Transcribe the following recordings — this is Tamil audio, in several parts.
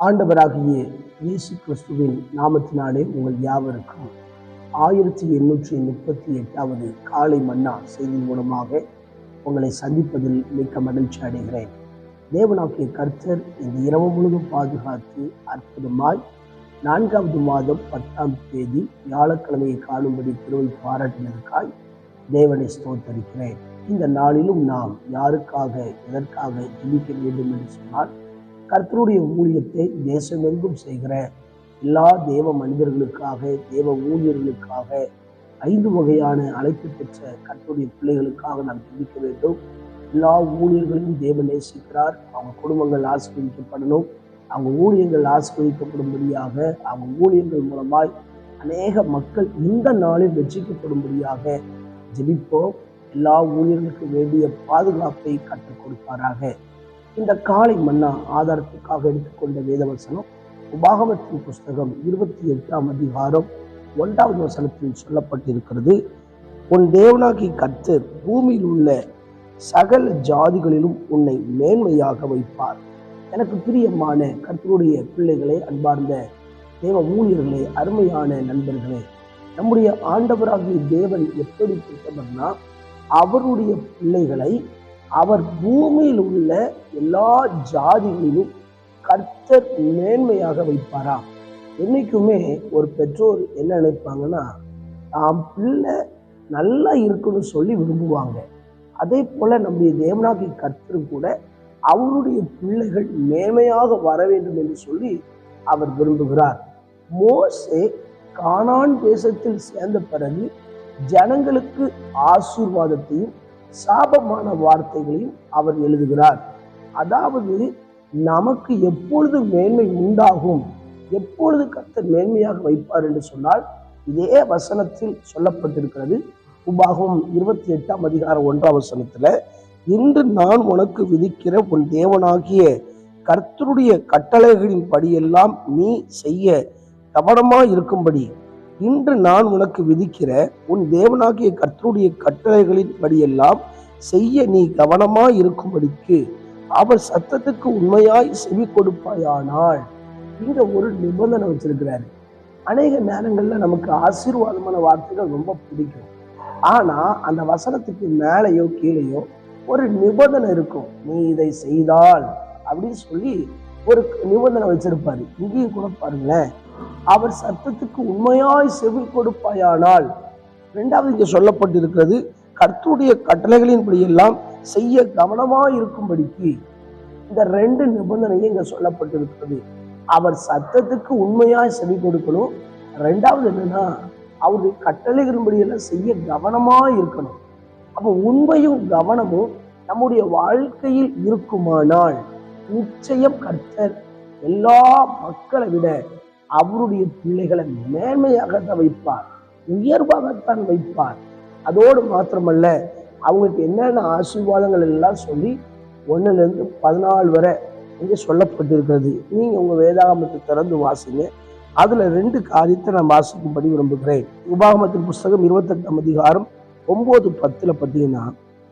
ஆண்டவராகிய இயேசு கிறிஸ்துவின் நாமத்தினாலே உங்கள் யாவருக்கும் ஆயிரத்தி எண்ணூற்றி முப்பத்தி எட்டாவது காலை மன்னா செய்தி மூலமாக உங்களை சந்திப்பதில் மிக்க மகிழ்ச்சி அடைகிறேன். தேவனாகிய கர்த்தர் இந்த இரவு முழுவதும் பாதுகாத்து அற்புதமாய் நான்காவது மாதம் பத்தாம் தேதி வியாழக்கிழமையை காணும்படி திருவை பாராட்டினதற்காய் தேவனை ஸ்தோத்தரிக்கிறேன். இந்த நாளிலும் நாம் யாருக்காக எதற்காக ஜெபிக்க வேண்டும் என்று சொன்னால் கர்த்தருடைய ஊழியத்தை தேசமெங்கும் செய்கிற எல்லா தேவ மனிதர்களுக்காக தேவ ஊழியர்களுக்காக ஐந்து வகையான அழைப்பு பெற்ற கர்த்தருடைய பிள்ளைகளுக்காக நாம் ஜெபிக்க வேண்டும். எல்லா ஊழியர்களையும் தேவன் நேசிக்கிறார். அவங்க குடும்பங்கள் ஆசீர்வதிக்கப்படணும். அவங்க ஊழியங்கள் ஆசீர்வதிக்கப்படும்படியாக அவங்க ஊழியங்கள் மூலமாய் அநேக மக்கள் இந்த நாளில் வெற்றிக்கப்படும்படியாக ஜெபிப்போம். எல்லா ஊழியர்களுக்கு வேண்டிய பாதுகாப்பை கற்றுக் கொடுப்பாராக. இந்த காலை மன்னா ஆதாரத்துக்காக எடுத்துக்கொண்ட வேதவசனம் உபாகமத்தின் புஸ்தகம் இருபத்தி எட்டாம் அதிகாரம் ஒன்றாவது வசனத்தில் சொல்லப்பட்டிருக்கிறது. உன் தேவனாகி கர்த்தர் பூமியில் உள்ள சகல ஜாதிகளிலும் உன்னை மேன்மையாக வைப்பார். எனக்கு பிரியமான கர்த்தருடைய பிள்ளைகளே அன்பார்ந்த தேவ ஊழியர்களே அருமையான நண்பர்களே நம்முடைய ஆண்டவராகிய தேவன் எப்படி எப்படிப்பட்டவர்னா அவருடைய பிள்ளைகளை அவர் பூமியில் உள்ள எல்லா ஜாதிகளிலும் கர்த்தர் மேன்மையாக வைப்பாரா? என்னைக்குமே ஒரு பெற்றோர் என்ன நினைப்பாங்கன்னா தாம் பிள்ளை நல்லா இருக்குன்னு சொல்லி விரும்புவாங்க. அதே போல நம்முடைய தேவனாகி கர்த்தர் கூட அவருடைய பிள்ளைகள் மேன்மையாக வர வேண்டும் என்று சொல்லி அவர் விரும்புகிறார். மோசே கானான் தேசத்தில் சேர்ந்த பிறகு ஜனங்களுக்கு ஆசீர்வாதத்தையும் சாபமான வார்த்தைகளையும் அவர் எழுதுகிறார். அதாவது நமக்கு எப்பொழுது மேன்மை உண்டாகும் எப்பொழுது கர்த்தர் மேன்மையாக வைப்பார் என்று சொன்னால் இதே வசனத்தில் சொல்லப்பட்டிருக்கிறது. உபாகம் இருபத்தி எட்டாம் அதிகாரம் ஒன்றாம் வசனத்துல இன்று நான் உனக்கு விதிக்கிற உன் தேவனாகிய கர்த்தருடைய கட்டளைகளின் படியெல்லாம் நீ செய்ய கவனமாக இருக்கும்படி இன்று நான் உனக்கு விதிக்கிற உன் தேவனாகிய கர்த்தருடைய கட்டளைகளின் படியெல்லாம் செய்ய நீ கவனமாய் இருக்கும்படிக்கு அவர் சத்தத்துக்கு உண்மையாய் செவி கொடுப்பாயானால். இங்க ஒரு நிபந்தனை வச்சிருக்கிறாரு. அநேக நேரங்கள்ல நமக்கு ஆசீர்வாதமான வார்த்தைகள் ரொம்ப பிடிக்கும். ஆனா அந்த வசனத்துக்கு மேலேயோ கீழேயோ ஒரு நிபந்தனை இருக்கும். நீ இதை செய்தால் அப்படின்னு சொல்லி ஒரு நிபந்தனை வச்சிருப்பாரு. இங்கேயும் கூட பாருங்களேன். அவர் சத்தத்துக்கு உண்மையாய் செவி கொடுப்பாயானால் ரெண்டாவது இங்கே சொல்லப்பட்டிருக்கிறது கர்த்துடைய கட்டளைகளின்படி எல்லாம் செய்ய கவனமாக இருக்கும்படிக்கு இந்த ரெண்டு நிபந்தனையும் இங்கே சொல்லப்பட்டிருக்கிறது. அவர் சத்தத்துக்கு உண்மையாய் செவி கொடுக்கணும். ரெண்டாவது என்னன்னா அவருடைய கட்டளைகளின்படி எல்லாம் செய்ய கவனமாக இருக்கணும். அப்போ உண்மையும் கவனமும் நம்முடைய வாழ்க்கையில் இருக்குமானால் நிச்சயம் கர்த்தர் எல்லா மக்களை விட அவருடைய பிள்ளைகளை மேன்மையாகத்தான் வைப்பார் உயர்வாகத்தான் வைப்பார். அதோடு மாத்திரமல்ல அவங்களுக்கு என்னென்ன ஆசீர்வாதங்கள் எல்லாம் சொல்லி ஒன்றுலேருந்து பதினாலு வரை இங்கே சொல்லப்பட்டிருக்கிறது. நீங்கள் உங்கள் வேதாகமத்தை திறந்து வாசிங்க. அதில் ரெண்டு காரியத்தை நான் வாசிக்கும்படி விரும்புகிறேன். உபாகமத்தின் புஸ்தகம் இருபத்தெட்டாம் அதிகாரம் ஒம்பது பத்தில் பார்த்தீங்கன்னா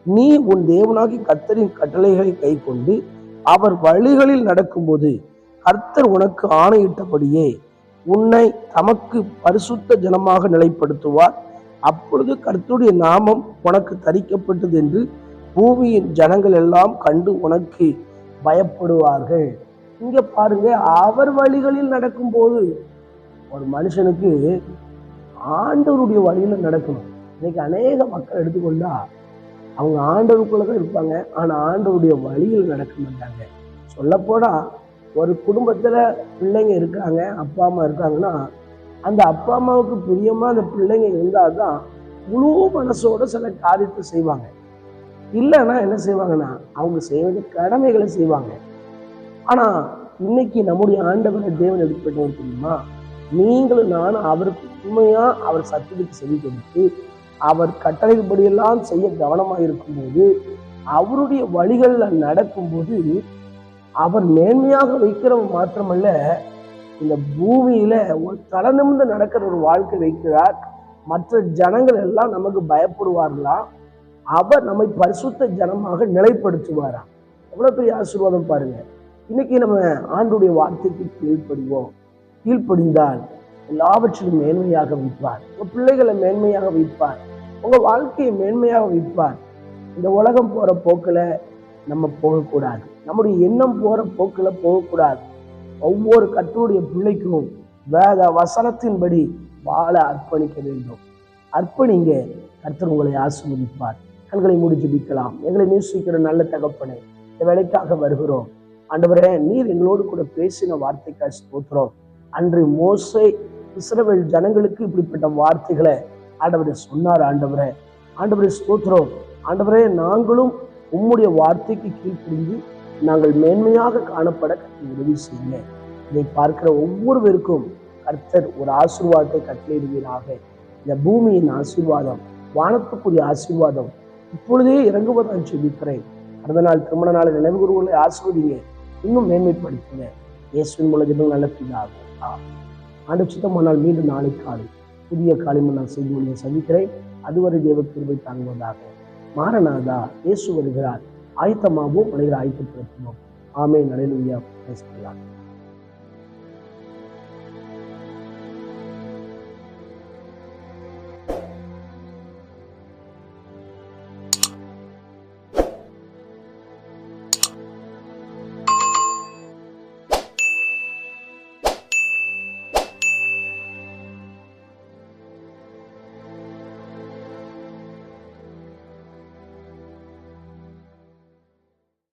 நீ உன் தேவனாகி கர்த்தரின் கட்டளைகளை கை கொண்டு அவர் வழிகளில் நடக்கும்போது கர்த்தர் உனக்கு ஆணையிட்டபடியே உன்னை தமக்கு பரிசுத்த ஜனமாக நிலைப்படுத்துவார். அப்பொழுது கர்த்துடைய நாமம் உனக்கு தரிக்கப்பட்டது என்று பூமியின் ஜனங்கள் எல்லாம் கண்டு உனக்கு பயப்படுவார்கள். இங்க பாருங்க அவர் வழிகளில் நடக்கும்போது ஒரு மனுஷனுக்கு ஆண்டவருடைய வழியில நடக்கணும். இன்னைக்கு அநேக மக்கள் எடுத்துக்கொண்டா அவங்க ஆண்டவருக்குள்ளதான் இருப்பாங்க. ஆனா ஆண்டவருடைய வழியில் நடக்க மாட்டாங்க. சொல்லப்போனா ஒரு குடும்பத்தில் பிள்ளைங்க இருக்காங்க அப்பா அம்மா இருக்காங்கன்னா அந்த அப்பா அம்மாவுக்கு பிரியமாக அந்த பிள்ளைங்க இருந்தால் தான் முழு மனசோட சில காரியத்தை செய்வாங்க. இல்லைன்னா என்ன செய்வாங்கன்னா அவங்க செய்ய வேண்டிய கடமைகளை செய்வாங்க. ஆனால் இன்னைக்கு நம்முடைய ஆண்டவரை தேவன் எடுக்கப்பட்டவர் தெரியுமா? நீங்களும் நானும் அவருக்கு உண்மையாக அவர் சத்தியத்துக்கு செவி கொடுத்து அவர் கட்டளைப்படியெல்லாம் செய்ய கவனமாக இருக்கும்போது அவருடைய வழிகளில் நடக்கும்போது அவர் மேன்மையாக வைக்கிறவர் மாத்திரமல்ல இந்த பூமியில ஒரு தலை நடக்கிற ஒரு வாழ்க்கை வைக்கிறார். மற்ற ஜனங்கள் எல்லாம் நமக்கு பயப்படுவார்களாம் அவர் நம்மை பரிசுத்த ஜனமாக நிலைப்படுத்துவாராம் எவ்வளவு பெரிய ஆசீர்வாதம் பாருங்க. இன்னைக்கு நம்ம ஆண்டுடைய வார்த்தைக்கு கீழ்ப்படிவோம். கீழ்ப்படிந்தால் எல்லாவற்றிலும் மேன்மையாக வைப்பார். உங்க பிள்ளைகளை மேன்மையாக வைப்பார். உங்க வாழ்க்கையை மேன்மையாக வைப்பார். இந்த உலகம் போற போக்கில் நம்ம போகக்கூடாது. நம்முடைய எண்ணம் போற போக்கில் போகக்கூடாது. ஒவ்வொரு கத்தருடைய பிள்ளைக்கும் வேத வசனத்தின்படி வாழ அர்ப்பணிக்க வேண்டும். அர்ப்பணிங்க கர்த்தர் உங்களை ஆசீர்வதிப்பார். கண்களை மூடி ஜெபிக்கலாம். எங்களை நேசிக்கிற நல்ல தகப்பனே இந்த வேலைக்காக வருகிறோம். ஆண்டவரே நீர் எங்களோடு கூட பேசின வார்த்தைக்காக ஸ்தோத்திரம். அன்று மோசை இஸ்ரவேல் ஜனங்களுக்கு இப்படிப்பட்ட வார்த்தைகளை ஆண்டவரே சொன்னார். ஆண்டவரே ஆண்டவரே ஸ்தோத்திரம். ஆண்டவரே நாங்களும் உம்முடைய வார்த்தைக்கு கீழ்ப்படிந்து நாங்கள் மேன்மையாக காணப்பட உதவி செய்யுங்க இதை பார்க்கிற ஒவ்வொருவருக்கும் கர்த்தர் ஒரு ஆசீர்வாதத்தை கட்டளையிடுவீராக. இந்த பூமியின் ஆசீர்வாதம் வானத்துக்குரிய ஆசீர்வாதம் இப்பொழுதே இறங்குவதான் ஜெபிக்கிறேன். அடுத்த நாள் திருமண நாள் நினைவு கூறுகளை ஆசிர்வதிங்க. இன்னும் மேன்மைப்படுத்துங்க. இயேசுவின் மூலம் ஜெபம் நல்ல பிதாவே. ஆண்டு சுத்தமானால் மீண்டும் நாளை காலை புதிய காலை நான் செய்தி மொழியை சந்திக்கிறேன். அதுவரை தேவ கிருபை தாங்குவதாக. மாறனாதா? இயேசு வருகிறார். ஆயத்தமாகவும் மனிதர் ஆயத்தப்படுத்துவோம். ஆமே நடையிலுயா பேசலாம்